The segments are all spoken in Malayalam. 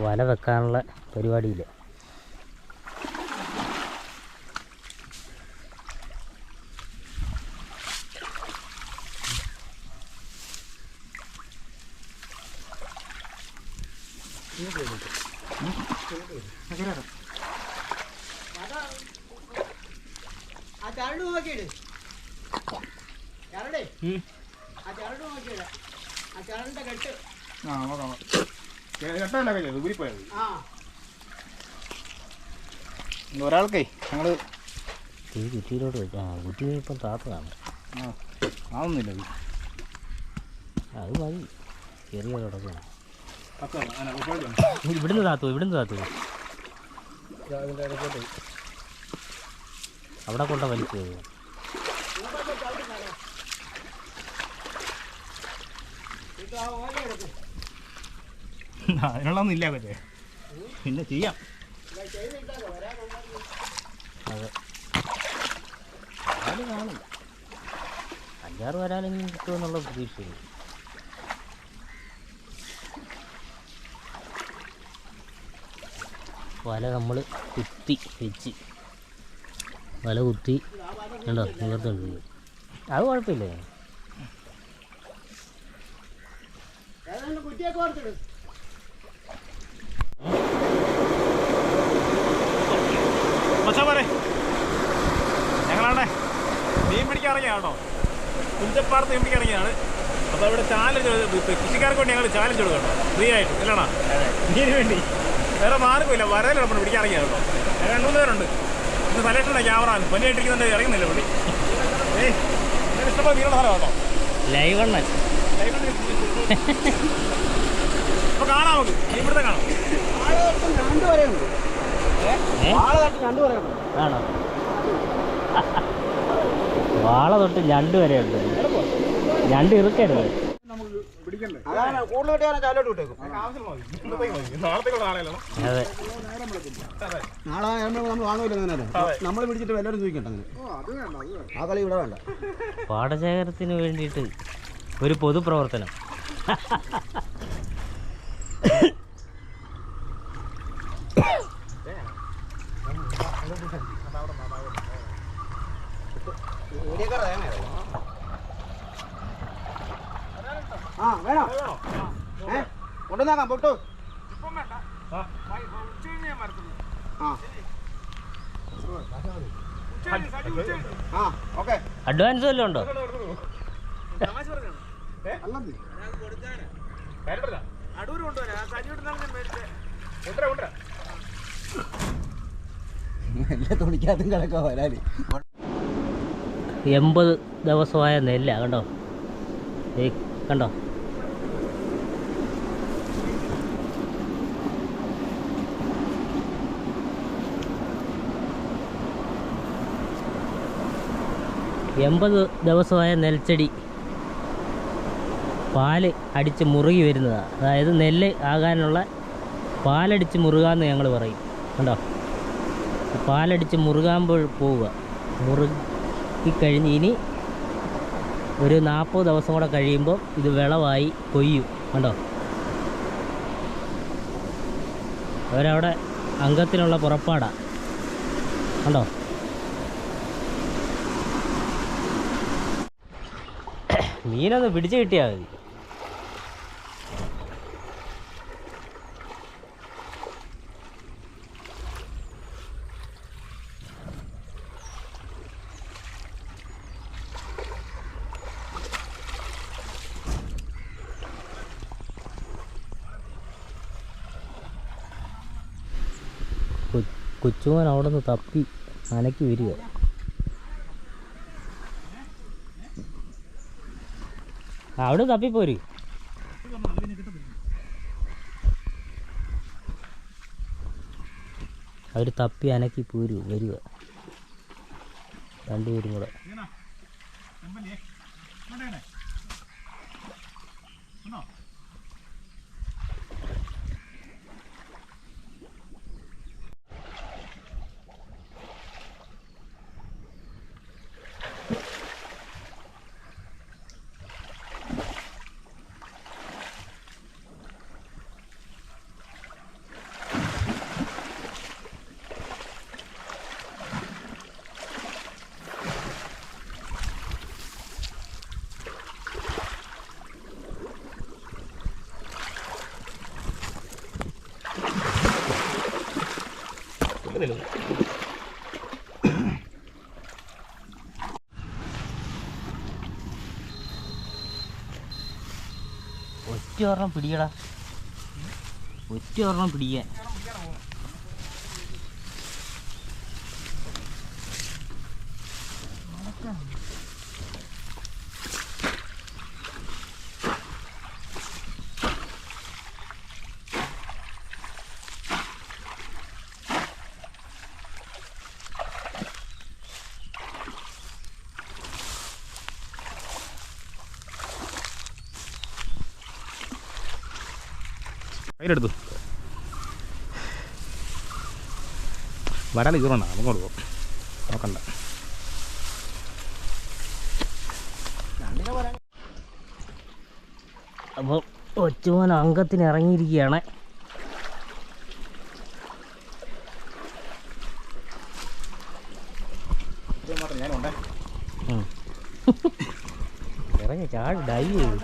അപ്പോൾ വല വെക്കാനുള്ള പരിപാടിയില്ല ആ ഓക്കെ നോക്കാം ഊരിപ്പോയത് ഒരാൾക്കേ ഞങ്ങൾ തീ കുറ്റിയിലോട്ട് വെക്കാം ആ കുറ്റി ഇപ്പം താത്തതാണ് ആ ആവുന്നില്ല അത് മതി ചെറിയ ഇവിടുന്ന് താത്തു ഇവിടുന്ന് താത്തു അവിടെ കൊണ്ട വലിച്ചു പോകും ഇത് ആ ഓല എടുക്ക് അതിനുള്ളതൊന്നും ഇല്ല പറ്റേ പിന്നെ ചെയ്യാം. അതെ. അത് കാണും. അഞ്ചാറ് വരാനെങ്കിലും കിട്ടുമെന്നുള്ള പ്രതീക്ഷയില്ല വല നമ്മൾ കുത്തി വെച്ച്. വല കുത്തി കണ്ടോ? നിവർത്തുണ്ട് അത് കുഴപ്പമില്ലേ? കുറ്റിയൊക്കെ ഓർത്തിടും മീൻ ഇറങ്ങിയാണോ കുഞ്ചപ്പാടത്ത് മീൻ പിടിക്കാൻ ഇറങ്ങിയാണ് അപ്പോൾ അവിടെ ചാലഞ്ച് കൃഷിക്കാർക്ക് വേണ്ടി ഞങ്ങൾ ചാലഞ്ച് കൊടുക്കണം ഫ്രീ ആയിട്ട് ഇല്ലടാ ഇതിനു വേണ്ടി. വേറെ മാർഗമില്ല. നമ്മൾ പിടിക്കാൻ ഇറങ്ങിയ കേട്ടോ. രണ്ടു മൂന്ന് പേരുണ്ട്. ഇന്ന് തലയിട്ടുണ്ട് ക്യാമറ പനിയായിട്ടിരിക്കുന്നുണ്ട് ഇറങ്ങുന്നില്ല പുള്ളി. ഏയ് ഇഷ്ടപ്പെട്ട മീനുള്ള സ്ഥലമാണോ ലൈവ് എണ്ണൻ അപ്പൊ കാണാം നമുക്ക്. ഇവിടുത്തെ കാണാം. ആളെ രണ്ട് വരെ ഉണ്ട് ഏ? രണ്ട് വരെ ഉണ്ട് ആണോ? വാള തൊട്ട് ഞണ്ട് വരെ ഉണ്ട്. ഞണ്ട് ഇറുക്കരുത്. അതെ. നാളെ നമ്മൾ. നമ്മൾ പിടിച്ചിട്ട് എല്ലാവരും ചോദിക്കണ്ട അങ്ങനെ. ആ കളി ഇവിടെ വേണ്ട. പാടശേഖരത്തിന് വേണ്ടിയിട്ട് ഒരു പൊതുപ്രവർത്തനം ആ വേണോ? ഏ? കൊണ്ടുവന്നേക്കാം പൊട്ടു. ആ. ഓക്കെ. അഡ്വാൻസ് വല്ലതും ഉണ്ടോ? അടൂർ കൊണ്ടുവരാം. സജിയോട്ട് കൊണ്ടുവരാം കൊണ്ടുവരാം. എല്ലാ തുണിക്കകത്തും കിടക്കുക വരാൽ എൺപത് ദിവസമായ നെല്ല കണ്ടോ? ഏ കണ്ടോ? എൺപത് ദിവസമായ നെൽച്ചെടി പാൽ അടിച്ച് മുറുകി വരുന്നതാണ് അതായത് നെല്ല് ആകാനുള്ള പാലടിച്ച് മുറുകാന്ന് ഞങ്ങൾ പറയും. കണ്ടോ? പാലടിച്ച് മുറുകാമ്പോൾ പോവുക. മുറുകി കഴിഞ്ഞ് ഇനി ഒരു നാൽപ്പത് ദിവസം കൂടെ കഴിയുമ്പോൾ ഇത് വിളവായി കൊയ്യും. കണ്ടോ? അവരവിടെ അംഗത്തിനുള്ള പുറപ്പാടാണ് കണ്ടോ? മീനൊന്ന് പിടിച്ചു കിട്ടിയാൽ മതി. കൊച്ചുമോൻ അവിടെ നിന്ന് തപ്പി അനക്കി വരിക. അവിടെ തപ്പിപ്പോര് അവർ തപ്പി അനക്കി പോരു വരിക. രണ്ടുപേരും കൂടെ. കിട്ടുന്നില്ല ഒറ്റ ഒരെണ്ണം പിടിയടാ. ഒറ്റ ഒരെണ്ണം പിടിക്കാൻ കയ്യിലെടുത്തു. വരാൻ കീറണ്ട നമുക്ക് കൊടുക്കും നോക്കണ്ട. അപ്പോൾ ഒറ്റമോൻ അംഗത്തിന് ഇറങ്ങിയിരിക്കുകയാണ്. ഇറങ്ങി ചാടി ഡൈ ചെയ്തു.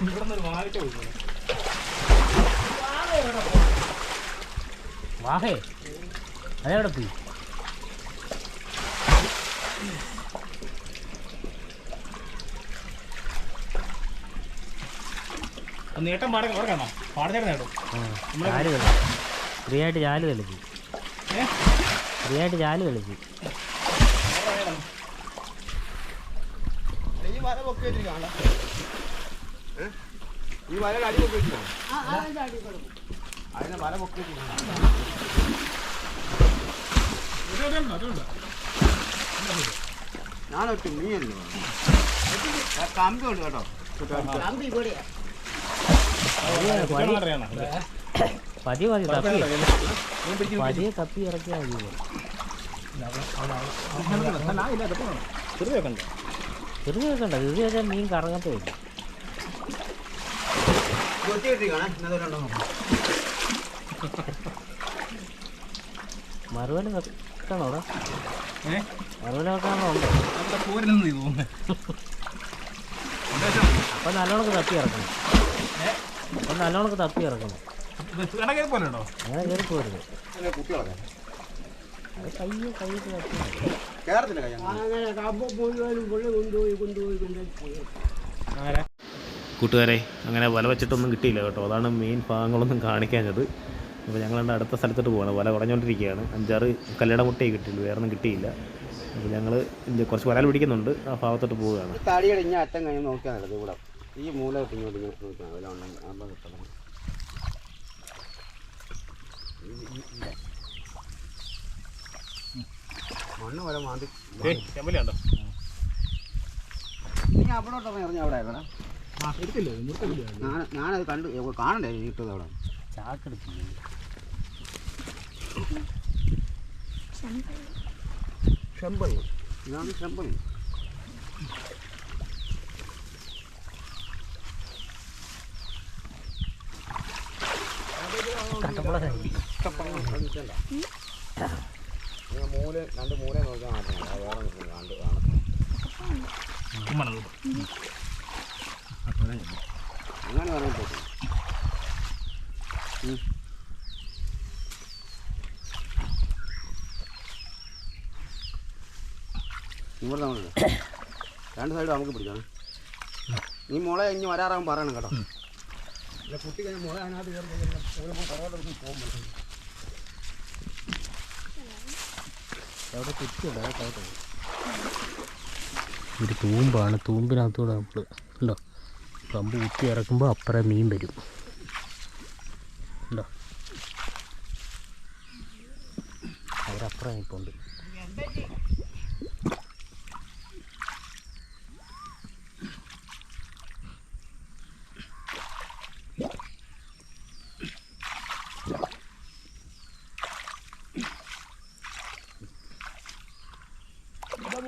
ഇവിടെ നിന്ന് ഒരു വാഴ ഒഴിക്കുന്നു വാഹേ. അതെവിടെ പോയി നേട്ടം പാടം ഓർക്കാണോ പാടച്ചേട്ടൻ നേടും. ചാൽ കളിച്ചു ഫ്രീ ആയിട്ട് ചാൽ കളിച്ചു ഏ? ഫ്രീ ആയിട്ട് ചാൽ കളിച്ചു ഈ വലയുടെ അടി പൊക്കി അതിനെ വല പൊക്കി മീനല്ലോ കമ്പി ഉണ്ട് കേട്ടോ. കമ്പി ഇവിടെയാ പതിയെ മതി തപ്പി. പതിയെ തപ്പി ഇറക്കിയാൽ മതി. വെക്കണ്ട ചെറുത് വെക്കണ്ട ചെറുത് വെച്ചാൽ മീൻ കറങ്ങത്തെ മറുവല വെക്കണോ മറുപടി വെക്കാണോ ഉണ്ടോ? അപ്പം നല്ലോണക്ക് തപ്പി ഇറക്കണം. നല്ലോണക്ക് തപ്പി ഇറക്കണം. കൂട്ടുകാരെ അങ്ങനെ വല വെച്ചിട്ടൊന്നും കിട്ടിയില്ല കേട്ടോ. അതാണ് മെയിൻ ഭാഗങ്ങളൊന്നും കാണിക്കാഞ്ഞത്. അപ്പോൾ ഞങ്ങൾ അടുത്ത സ്ഥലത്തോട്ട് പോകണം വല കുറഞ്ഞുകൊണ്ടിരിക്കുകയാണ് അഞ്ചാറ് കല്ലട മുട്ടയെ കിട്ടിയുള്ളൂ. വേറെ ഒന്നും കിട്ടിയില്ല അപ്പോൾ ഞങ്ങൾ കുറച്ച് വരാൽ പിടിക്കുന്നുണ്ട്. ആ ഭാഗത്തോട്ട് പോവുകയാണ്. ഈ തടിയുടെ അറ്റം കഴിഞ്ഞ് നോക്കിയാൽ ഇവിടെ. ഈ മൂല ഇങ്ങോട്ട് ഇങ്ങനെ നോക്കിയാൽ വില ഉണ്ടെങ്കിൽ അപ്പം കിട്ടണം മണ്ണ് വരെ മാന്തി. ചെമ്പലുണ്ടോ നീ അവിടോട്ടൊക്കെ ഇറങ്ങി അവിടെ ആയിരുന്നടാ ആ എടുത്തില്ലേ? നിർത്തില്ല ഞാൻ ഞാനത് കണ്ടു കാണണ്ടേ? ഇട്ടത് അവിടെ. ചാക്കെടുത്തില്ല? ഷെമ്പൽ ഇതാണ് ഷെമ്പൽ മൂല രണ്ട് മൂല നോക്കാൻ ഇവിടെ രണ്ട് സൈഡ് നമുക്ക് പിടിക്കണം നീ മോളെ ഇനി വരാറാകും പറയണം കേട്ടോ. കുറവാടൊന്നും. ഒരു തൂമ്പാണ് തൂമ്പിനകത്തൂടെ നമ്മൾ ഉണ്ടോ കമ്പ് കുത്തി ഇറക്കുമ്പോൾ അപ്പുറം മീൻ വരും. ഉണ്ടോ അവരപ്പുറം ഇപ്പോൾ ഉണ്ട്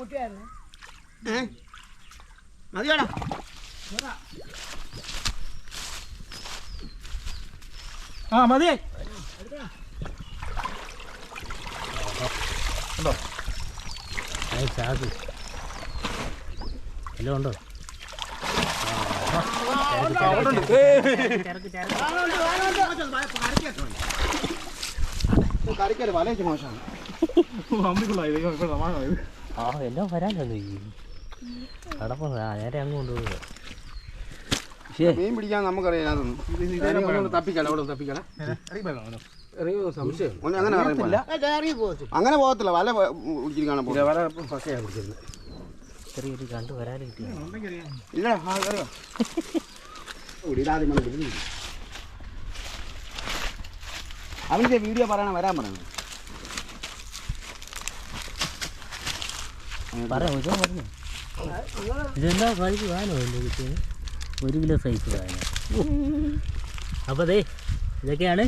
ഇവിടെ മുട്ടിയായിരുന്നു മതിയാടാ ആ മതി ഉണ്ടോ ചാക്ക് എല്ലാം ഉണ്ടോ അവിടെ ഉണ്ട് കറിക്കൽ വല വെച്ച് മോശമാണ് അമ്മിക്കുള്ളായത് ഇവിടെ സമാധാനമായത് ആ എല്ലാം വരാനോ കടപ്പം നേരെ അങ്ങ് കൊണ്ടുപോകുക മീൻ പിടിക്കാൻ നമുക്കറിയാം അതൊന്നും തപ്പിക്കല അവിടെ തപ്പിക്കല സംശയം? അങ്ങനെ അങ്ങനെ പോകത്തില്ല വല പിടിച്ചിരുന്നത് ചെറിയൊരു കണ്ട് വരാൻ കിട്ടിയ ഇല്ല അവന്റെ വീഡിയോ പറയണം വരാൻ പറയണം. പറയാം ഇതോ പറഞ്ഞു. ഇതെന്താ സൈസ് വേനോ എന്റെ കിട്ടിയത് ഒരു കിലോ സൈസ് വേനോ? അപ്പോൾ അതെ ഇതൊക്കെയാണ്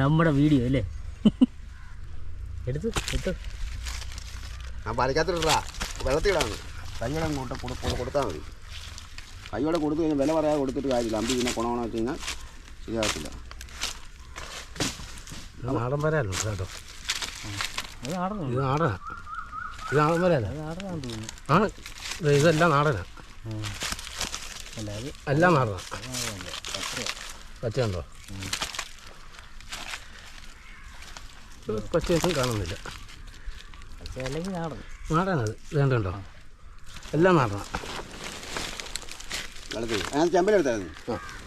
നമ്മുടെ വീഡിയോ അല്ലേ? എടുത്ത് എടുത്തു. ഞാൻ പാലിക്കാത്തിട്ടാ വെള്ളത്തിടാണ് കൈയോടെ കൂട്ട കൊടു- കൊടു- കൊടുത്താൽ മതി. കൈയോടെ കൊടുത്തു കഴിഞ്ഞാൽ വില പറയാതെ കൊടുത്തിട്ട് കാര്യമില്ല. അമ്പി പിന്നെ കൊണോണെന്ന് വെച്ച് കഴിഞ്ഞാൽ ശരിയാകത്തില്ല നാടൻ വരാല്ലോ കേട്ടോ? നാടാ നാടനാ. ഇത് ആണ് ഇതെല്ലാം നാടനാ. എല്ലാം നാടന. പച്ചയുണ്ടോ? പച്ചയൊന്നും കാണുന്നില്ല. നാടനത് വേണ്ടോ എല്ലാം നാടന. ചെമ്പലെടുത്തായിരുന്നു